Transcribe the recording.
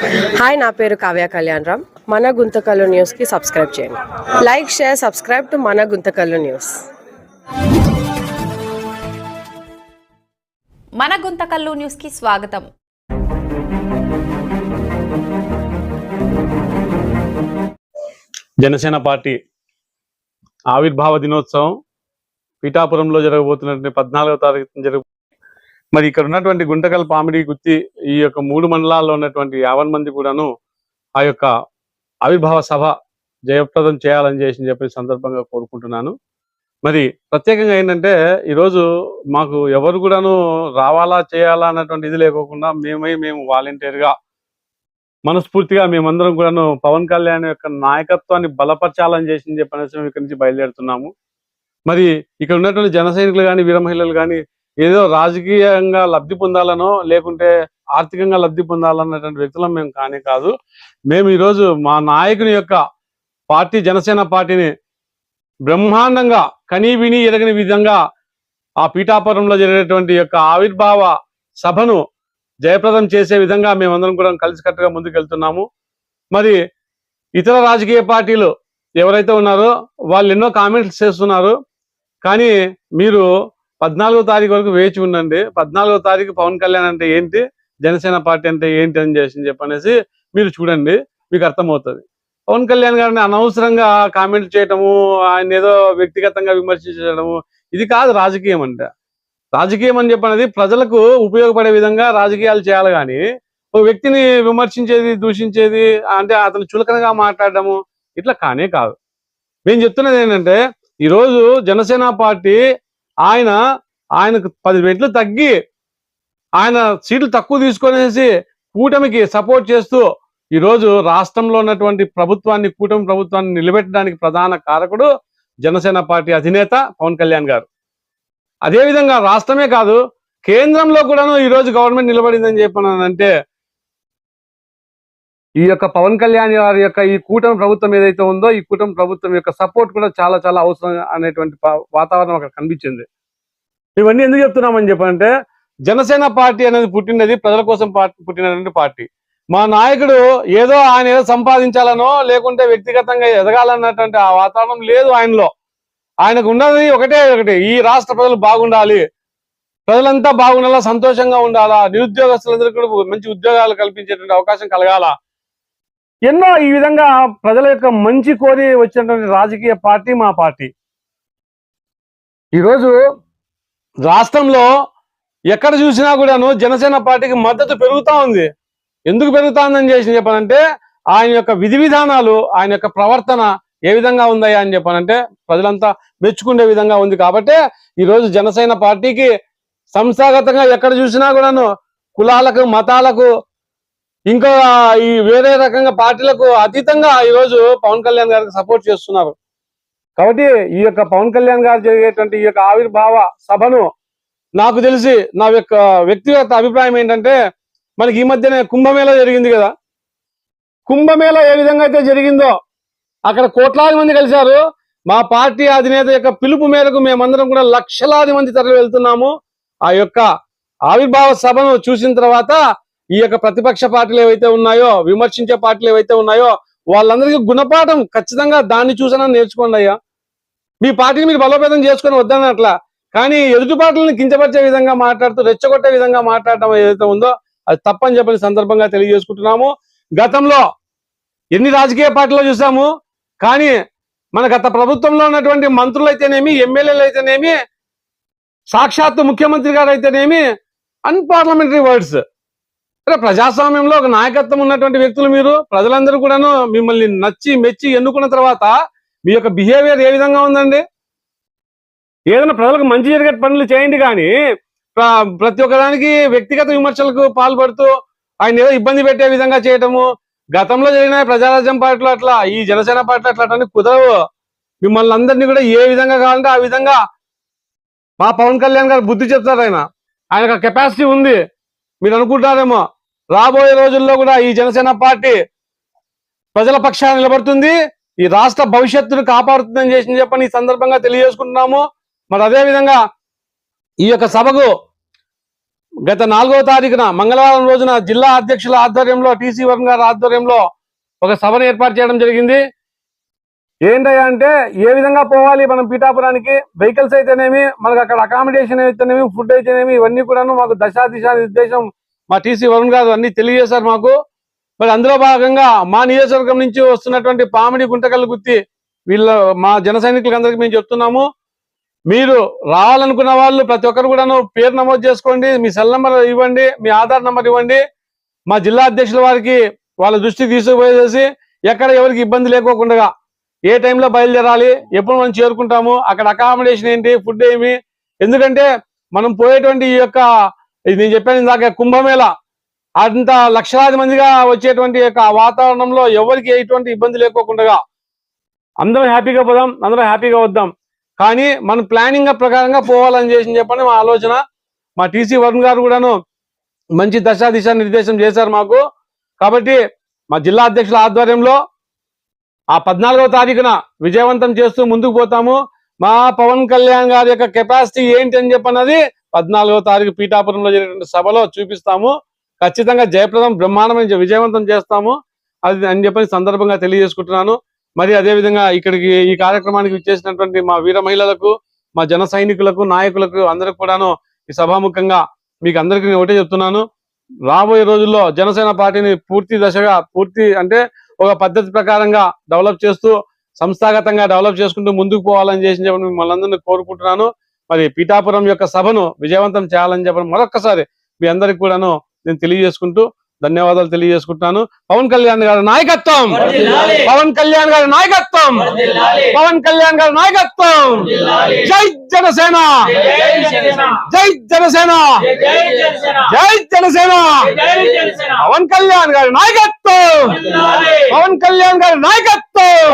Hi నా పేరు కావ్య కళ్యాణ్ రామ్. మన గుంతకల్లు న్యూస్కి సబ్స్క్రైబ్ చేయండి. లైక్ షేర్ సబ్స్క్రైబ్ టు మన గుంతకల్లు న్యూస్ మన గుంతకల్లు న్యూస్కి స్వాగతం. జనసేన పార్టీ ఆవిర్భావ దినోత్సవం పీఠాపురంలో జరగబోతున్నటువంటి పద్నాలుగవ తారీఖు జరుగు మరి ఇక్కడ ఉన్నటువంటి గుంటకల్ పామిడి గుత్తి ఈ యొక్క మూడు మండలాల్లో ఉన్నటువంటి యావన్ మంది కూడాను ఆ యొక్క ఆవిర్భావ సభ జయప్రదం చేయాలని చేసి చెప్పి సందర్భంగా కోరుకుంటున్నాను. మరి ప్రత్యేకంగా ఏంటంటే ఈరోజు మాకు ఎవరు కూడాను రావాలా చేయాలా అన్నటువంటి ఇది లేకోకుండా మేమై మేము వాలంటీర్గా మనస్ఫూర్తిగా మేమందరం కూడాను పవన్ కళ్యాణ్ యొక్క నాయకత్వాన్ని బలపరచాలని చేసి చెప్పనేసి మేము ఇక్కడి నుంచి బయలుదేరుతున్నాము. మరి ఇక్కడ ఉన్నటువంటి జన సైనికులు కానీ వీర మహిళలు కానీ ఏదో రాజకీయంగా లబ్ధి పొందాలనో లేకుంటే ఆర్థికంగా లబ్ధి పొందాలన్నటువంటి వ్యక్తులం మేము కానీ కాదు. మేము ఈరోజు మా నాయకుని యొక్క పార్టీ జనసేన పార్టీని బ్రహ్మాండంగా కనీ విని ఎరగని విధంగా ఆ పీఠాపురంలో జరిగేటువంటి యొక్క ఆవిర్భావ సభను జయప్రదం చేసే విధంగా మేమందరం కూడా కలిసికట్టుగా ముందుకెళ్తున్నాము. మరి ఇతర రాజకీయ పార్టీలు ఎవరైతే ఉన్నారో వాళ్ళు ఎన్నో కామెంట్స్ చేస్తున్నారు. కానీ మీరు పద్నాలుగో తారీఖు వరకు వేచి ఉండండి. పద్నాలుగో తారీఖు పవన్ కళ్యాణ్ అంటే ఏంటి? జనసేన పార్టీ అంటే ఏంటి అని చేసి చెప్పనేసి మీరు చూడండి మీకు అర్థమవుతుంది. పవన్ కళ్యాణ్ గారిని అనవసరంగా కామెంట్ చేయటము ఆయన ఏదో వ్యక్తిగతంగా విమర్శించడము ఇది కాదు రాజకీయం అంటే. రాజకీయం అని చెప్పనేది ప్రజలకు ఉపయోగపడే విధంగా రాజకీయాలు చేయాలి కానీ ఒక వ్యక్తిని విమర్శించేది దూషించేది అంటే అతను చులకనగా మాట్లాడడము ఇట్లా కానే కాదు. మేము చెప్తున్నది ఏంటంటే ఈరోజు జనసేన పార్టీ ఆయన ఆయనకు పది రెట్లు తగ్గి ఆయన సీట్లు తక్కువ తీసుకొనేసి కూటమికి సపోర్ట్ చేస్తూ ఈరోజు రాష్ట్రంలో ఉన్నటువంటి ప్రభుత్వాన్ని కూటమి ప్రభుత్వాన్ని నిలబెట్టడానికి ప్రధాన కారకుడు జనసేన పార్టీ అధినేత పవన్ కళ్యాణ్ గారు. అదేవిధంగా రాష్ట్రమే కాదు కేంద్రంలో కూడాను ఈరోజు గవర్నమెంట్ నిలబడిందని చెప్పానంటే ఈ యొక్క పవన్ కళ్యాణ్ గారి యొక్క ఈ కూటమి ప్రభుత్వం ఏదైతే ఉందో ఈ కూటమి ప్రభుత్వం యొక్క సపోర్ట్ కూడా చాలా చాలా అవసరం అనేటువంటి వాతావరణం అక్కడ కనిపించింది. ఇవన్నీ ఎందుకు చెప్తున్నామని చెప్పంటే జనసేన పార్టీ అనేది పుట్టినది ప్రజల కోసం పార్టీ పుట్టినటువంటి పార్టీ. మా నాయకుడు ఏదో ఆయన ఏదో సంపాదించాలనో లేకుంటే వ్యక్తిగతంగా ఎదగాలన్నటువంటి ఆ వాతావరణం లేదు ఆయనలో. ఆయనకు ఉన్నది ఒకటే ఒకటి ఈ రాష్ట్ర ప్రజలు బాగుండాలి. ప్రజలంతా బాగుండాలా సంతోషంగా ఉండాలా నిరుద్యోగస్తులందరికీ కూడా మంచి ఉద్యోగాలు కల్పించేటువంటి అవకాశం కలగాల. ఎన్నో ఈ విధంగా ప్రజల యొక్క మంచి కోరి వచ్చినటువంటి రాజకీయ పార్టీ మా పార్టీ. ఈరోజు రాష్ట్రంలో ఎక్కడ చూసినా కూడాను జనసేన పార్టీకి మద్దతు పెరుగుతూ ఉంది. ఎందుకు పెరుగుతుందని చేసి చెప్పనంటే ఆయన యొక్క విధి విధానాలు ఆయన యొక్క ప్రవర్తన ఏ విధంగా ఉందయ్యా అని చెప్పానంటే ప్రజలంతా మెచ్చుకునే విధంగా ఉంది కాబట్టి ఈ రోజు జనసేన పార్టీకి సంస్థాగతంగా ఎక్కడ చూసినా కూడాను కులాలకు మతాలకు ఇంకా ఈ వేరే రకంగా పార్టీలకు అతీతంగా ఈ రోజు పవన్ కళ్యాణ్ గారికి సపోర్ట్ చేస్తున్నారు. కాబట్టి ఈ యొక్క పవన్ కళ్యాణ్ గారు జరిగేటువంటి ఈ యొక్క ఆవిర్భావ సభను నాకు తెలిసి నా యొక్క వ్యక్తిగత అభిప్రాయం ఏంటంటే మనకి ఈ మధ్యనే కుంభమేళ జరిగింది కదా. కుంభమేళ ఏ విధంగా అయితే జరిగిందో అక్కడ కోట్లాది మంది కలిశారు. మా పార్టీ అధినేత యొక్క పిలుపు మేరకు మేమందరం కూడా లక్షలాది మంది తరలి వెళ్తున్నాము. ఆ యొక్క ఆవిర్భావ సభను చూసిన తర్వాత ఈ యొక్క ప్రతిపక్ష పార్టీలు ఏవైతే ఉన్నాయో విమర్శించే పార్టీలు ఏవైతే ఉన్నాయో వాళ్ళందరికీ గుణపాఠం ఖచ్చితంగా దాన్ని చూసానని నేర్చుకోండి అయ్యా. మీ పార్టీని మీరు బలోపేతం చేసుకొని వద్దని అట్లా కానీ ఎదుటి పార్టీలను కించపరిచే విధంగా మాట్లాడుతూ రెచ్చగొట్టే విధంగా మాట్లాడటం ఏదైతే ఉందో అది తప్పని చెప్పని సందర్భంగా తెలియజేసుకుంటున్నాము. గతంలో ఎన్ని రాజకీయ పార్టీలు చూసాము కానీ మన గత ప్రభుత్వంలో ఉన్నటువంటి మంత్రులు అయితేనేమి ఎమ్మెల్యేలు అయితేనేమి సాక్షాత్తు ముఖ్యమంత్రి గారు అయితేనేమి అన్పార్లమెంటరీ వర్డ్స్ అంటే ప్రజాస్వామ్యంలో ఒక నాయకత్వం ఉన్నటువంటి వ్యక్తులు మీరు ప్రజలందరూ కూడాను మిమ్మల్ని నచ్చి మెచ్చి ఎన్నుకున్న తర్వాత మీ యొక్క బిహేవియర్ ఏ విధంగా ఉందండి? ఏదైనా ప్రజలకు మంచి జరిగే పనులు చేయండి కానీ ప్రతి ఒక్కదానికి వ్యక్తిగత విమర్శలకు పాల్పడుతూ ఆయన ఏదో ఇబ్బంది పెట్టే విధంగా చేయటము గతంలో జరిగిన ప్రజారాజ్యం పార్టీలో అట్లా ఈ జనసేన పార్టీలో అట్లా అట్లా కుదరవు. మిమ్మల్ని అందరినీ కూడా ఏ విధంగా కావాలంటే ఆ విధంగా మా పవన్ కళ్యాణ్ గారు బుద్ధి చెప్తారు ఆయన. ఆయన కెపాసిటీ ఉంది. మీరు అనుకుంటారేమో రాబోయే రోజుల్లో కూడా ఈ జనసేన పార్టీ ప్రజల పక్షాన నిలబడుతుంది. ఈ రాష్ట్ర భవిష్యత్తును కాపాడుతుందని చేసి చెప్పని ఈ సందర్భంగా తెలియజేసుకుంటున్నాము. మరి అదే విధంగా ఈ యొక్క సభకు గత నాలుగవ తారీఖున మంగళవారం రోజున జిల్లా అధ్యక్షుల ఆధ్వర్యంలో టీసీ వరుణ్ గారి ఆధ్వర్యంలో ఒక సభను ఏర్పాటు చేయడం జరిగింది. ఏంటంటే ఏ విధంగా పోవాలి మనం పీఠాపురానికి? వెహికల్స్ అయితేనేమి మనకు అక్కడ అకామిడేషన్ అయితేనేమి ఫుడ్ అయితేనేమి ఇవన్నీ కూడాను మాకు దశా దిశా నిర్దేశం మా టీసీ వరుణ్ గారు అన్ని తెలియజేశారు మాకు. మరి అందులో భాగంగా మా నియోజకవర్గం నుంచి వస్తున్నటువంటి పామిడి గుంటకల్లు గుత్తి వీళ్ళ మా జన సైనికులందరికీ మేము చెప్తున్నాము. మీరు రావాలనుకున్న వాళ్ళు ప్రతి ఒక్కరు కూడాను పేరు నమోదు చేసుకోండి మీ సెల్ నంబర్ ఇవ్వండి మీ ఆధార్ నెంబర్ ఇవ్వండి. మా జిల్లా అధ్యక్షుల వారికి వాళ్ళ దృష్టికి తీసుకుపోయేసి ఎక్కడ ఎవరికి ఇబ్బంది లేకోకుండా ఏ టైంలో బయలుదేరాలి ఎప్పుడు మనం చేరుకుంటాము అక్కడ అకామిడేషన్ ఏంటి ఫుడ్ ఏమి? ఎందుకంటే మనం పోయేటువంటి ఈ యొక్క ఇది నేను చెప్పాను ఇందాక కుంభమేళ. అంత లక్షలాది మందిగా వచ్చేటువంటి యొక్క వాతావరణంలో ఎవరికి ఎటువంటి ఇబ్బంది లేకోకుండా అందరం హ్యాపీగా పోదాం అందరం హ్యాపీగా వద్దాం. కానీ మన ప్లానింగ్ ప్రకారంగా పోవాలని చేసి చెప్పని మా ఆలోచన. మా టీసీ వరుణ్ గారు కూడాను మంచి దశా దిశ నిర్దేశం చేశారు మాకు. కాబట్టి మా జిల్లా అధ్యక్షుల ఆధ్వర్యంలో ఆ పద్నాలుగవ తారీఖున విజయవంతం చేస్తూ ముందుకు పోతాము. మా పవన్ కళ్యాణ్ గారి యొక్క కెపాసిటీ ఏంటి అని చెప్పన్నది పద్నాలుగో తారీఖు పీఠాపురంలో జరిగినటువంటి సభలో చూపిస్తాము. ఖచ్చితంగా జయప్రదం బ్రహ్మాండమైన విజయవంతం చేస్తాము. అది అని చెప్పని సందర్భంగా తెలియజేసుకుంటున్నాను. మరి అదే విధంగా ఇక్కడికి ఈ కార్యక్రమానికి ఇచ్చేసినటువంటి మా వీర మహిళలకు మా జన సైనికులకు నాయకులకు అందరికి కూడాను ఈ సభాముఖంగా మీకు అందరికీ నేను ఒకటే చెప్తున్నాను. రాబోయే రోజుల్లో జనసేన పార్టీని పూర్తి దశగా పూర్తి అంటే ఒక పద్ధతి ప్రకారంగా డెవలప్ చేస్తూ సంస్థాగతంగా డెవలప్ చేసుకుంటూ ముందుకు పోవాలని చేసి చెప్పి మిమ్మల్ని అందరినీ కోరుకుంటున్నాను. మరి పీఠాపురం యొక్క సభను విజయవంతం చేయాలని చెప్పి మరొక్కసారి మీ అందరికి కూడాను నేను తెలియజేసుకుంటూ ధన్యవాదాలు తెలియజేసుకుంటున్నాను. పవన్ కళ్యాణ్ గారి నాయకత్వం! పవన్ కళ్యాణ్ గారి నాయకత్వం! పవన్ కళ్యాణ్ గారి నాయకత్వం! జై జనసేన! జై జనసేన! జై జనసేన! పవన్ కళ్యాణ్ గారి నాయకత్వం! పవన్ కళ్యాణ్ గారి నాయకత్వం!